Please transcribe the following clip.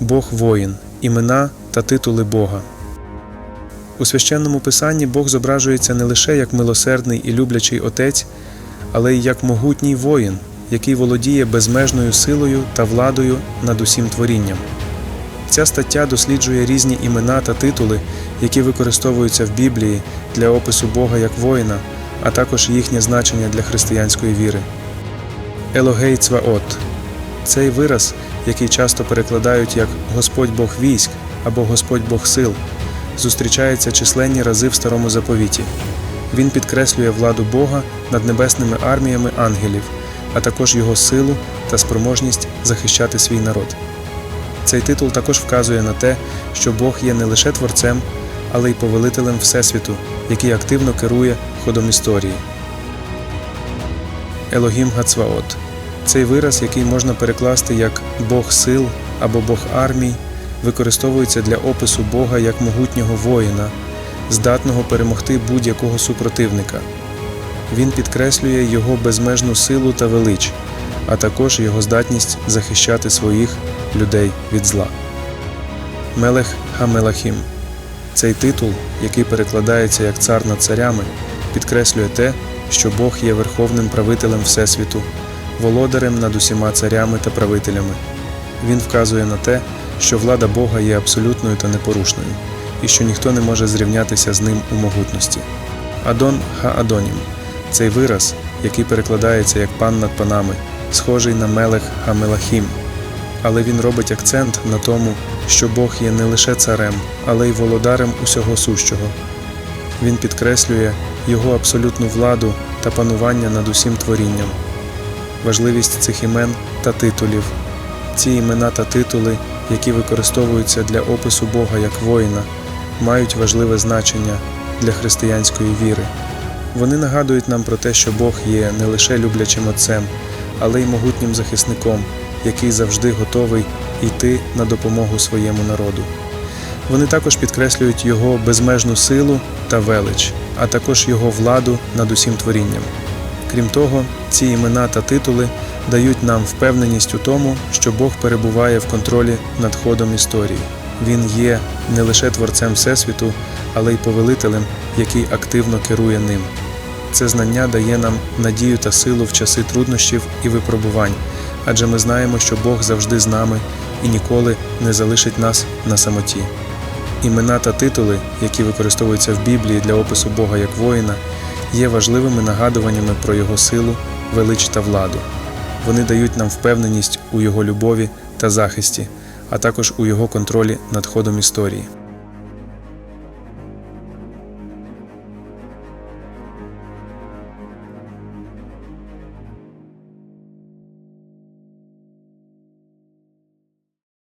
Бог воїн, імена та титули Бога. У священному писанні Бог зображується не лише як милосердний і люблячий отець, але й як могутній воїн, який володіє безмежною силою та владою над усім творінням. Ця стаття досліджує різні імена та титули, які використовуються в Біблії для опису Бога як воїна, а також їхнє значення для християнської віри. Елогей Цваот цей вираз, який часто перекладають як Господь Бог військ або Господь Бог сил, зустрічається численні рази в старому заповіті. Він підкреслює владу Бога над небесними арміями ангелів, а також його силу та спроможність захищати свій народ. Цей титул також вказує на те, що Бог є не лише творцем, але й повелителем Всесвіту, який активно керує ходом історії. Елогім Гацваот цей вираз, який можна перекласти як Бог сил або Бог армій, використовується для опису Бога як могутнього воїна, здатного перемогти будь-якого супротивника. Він підкреслює його безмежну силу та велич, а також його здатність захищати своїх людей від зла. Мелех Хамелахім цей титул, який перекладається як цар над царями, підкреслює те, що Бог є верховним правителем Всесвіту, володарем над усіма царями та правителями. Він вказує на те, що влада Бога є абсолютною та непорушною, і що ніхто не може зрівнятися з ним у могутності. Адон Ха-Адонім цей вираз, який перекладається як пан над панами, схожий на Мелех Хамелахім, але він робить акцент на тому, що Бог є не лише царем, але й володарем усього сущого. Він підкреслює його абсолютну владу та панування над усім творінням, важливість цих імен та титулів. Ці імена та титули, які використовуються для опису Бога як воїна, мають важливе значення для християнської віри. Вони нагадують нам про те, що Бог є не лише люблячим отцем, але й могутнім захисником, який завжди готовий йти на допомогу своєму народу. Вони також підкреслюють його безмежну силу та велич, а також його владу над усім творінням. Крім того, ці імена та титули дають нам впевненість у тому, що Бог перебуває в контролі над ходом історії. Він є не лише творцем Всесвіту, але й повелителем, який активно керує ним. Це знання дає нам надію та силу в часи труднощів і випробувань, адже ми знаємо, що Бог завжди з нами і ніколи не залишить нас на самоті. Імена та титули, які використовуються в Біблії для опису Бога як воїна, є важливими нагадуваннями про Його силу, велич та владу. Вони дають нам впевненість у Його любові та захисті, а також у Його контролі над ходом історії.